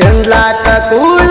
ಕಂಡ್ಲಾತ ಕೂಳ